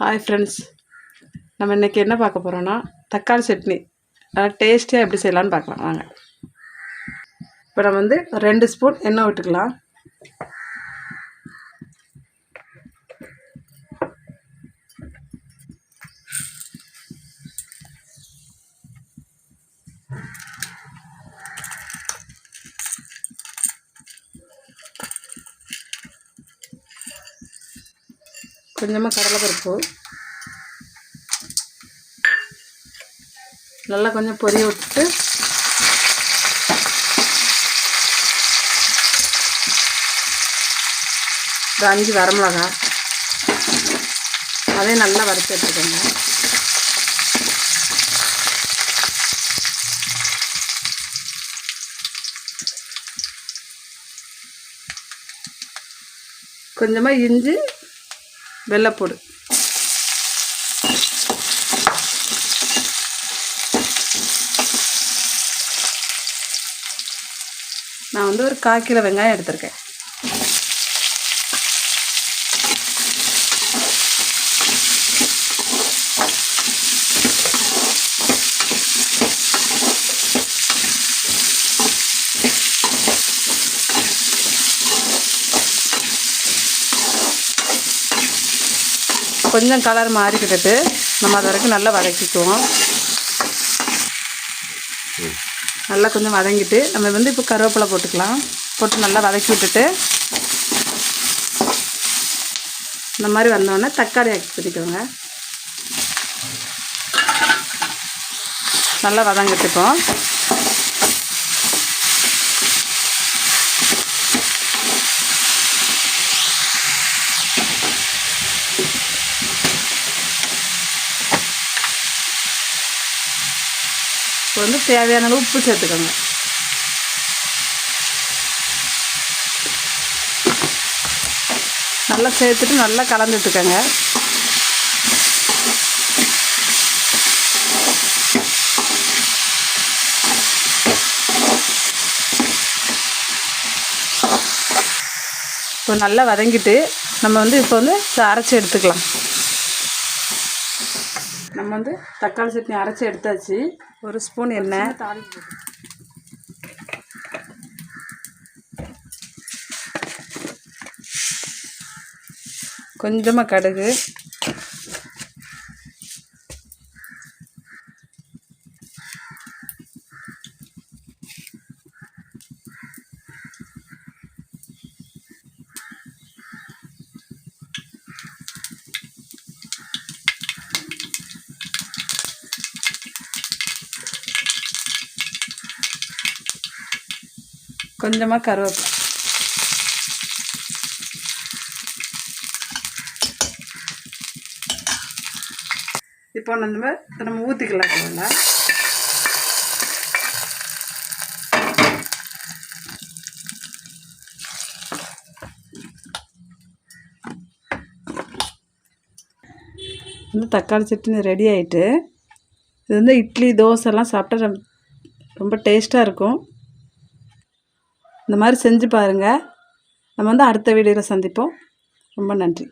Hi friends நம்ம இன்றைக்கி என்ன பார்க்க போகிறோன்னா தக்காளி சட்னி. நல்லா டேஸ்டியாக எப்படி செய்யலான்னு பார்க்கலாம். வாங்க. இப்போ நம்ம வந்து ரெண்டு ஸ்பூன் எண்ணெய் விட்டுக்கலாம். கொஞ்சமாக கடலைப்பருப்பு. நல்லா கொஞ்சம் பொரிய விட்டுட்டு ஒரு அஞ்சு வரமிளகா. அதையும் நல்லா வறுத்து எடுத்துக்கோங்க. கொஞ்சமாக இஞ்சி வெள்ளைப்பூடு. நான் வந்து ஒரு கால் கிலோ வெங்காயம் எடுத்திருக்கேன். கொஞ்சம் கலர் மாறிக்கிட்டு நம்ம அது வரைக்கும் நல்லா வதக்கிக்குவோம். நல்லா கொஞ்சம் வதங்கிட்டு நம்ம வந்து இப்போ கருவேப்பிலை போட்டுக்கலாம். போட்டு நல்லா வதக்கி விட்டுட்டு இந்த மாதிரி வந்தோடனே தக்காளி ஆக்கி பிடிக்கோங்க நல்லா வதங்கிட்டுப்போம் இப்போ வந்து தேவையான அளவு உப்பு சேர்த்துக்கோங்க. நல்லா சேர்த்துட்டு நல்லா கலந்துட்டுக்கோங்க இப்போ நல்லா வதங்கிட்டு நம்ம வந்து இப்போ வந்து அரைச்சி எடுத்துக்கலாம். நம்ம வந்து தக்காளி சட்னி அரைச்சி எடுத்தாச்சு. ஒரு ஸ்பூன் எண்ணெய். தாளிப்பு. கொஞ்சமாக கடுகு. கொஞ்சமாக கருவேப்பிலை. இப்போ நம்ம நம்ம ஊற்றிக்கலாம் போகல வந்து தக்காளி சட்னி ரெடி ஆகிட்டு இது வந்து இட்லி தோசைலாம் சாப்பிட்டா ரொம்ப டேஸ்ட்டாக இருக்கும். இந்த மாதிரி செஞ்சு பாருங்கள் நம்ம வந்து அடுத்த வீடியோவில் சந்திப்போம். ரொம்ப நன்றி.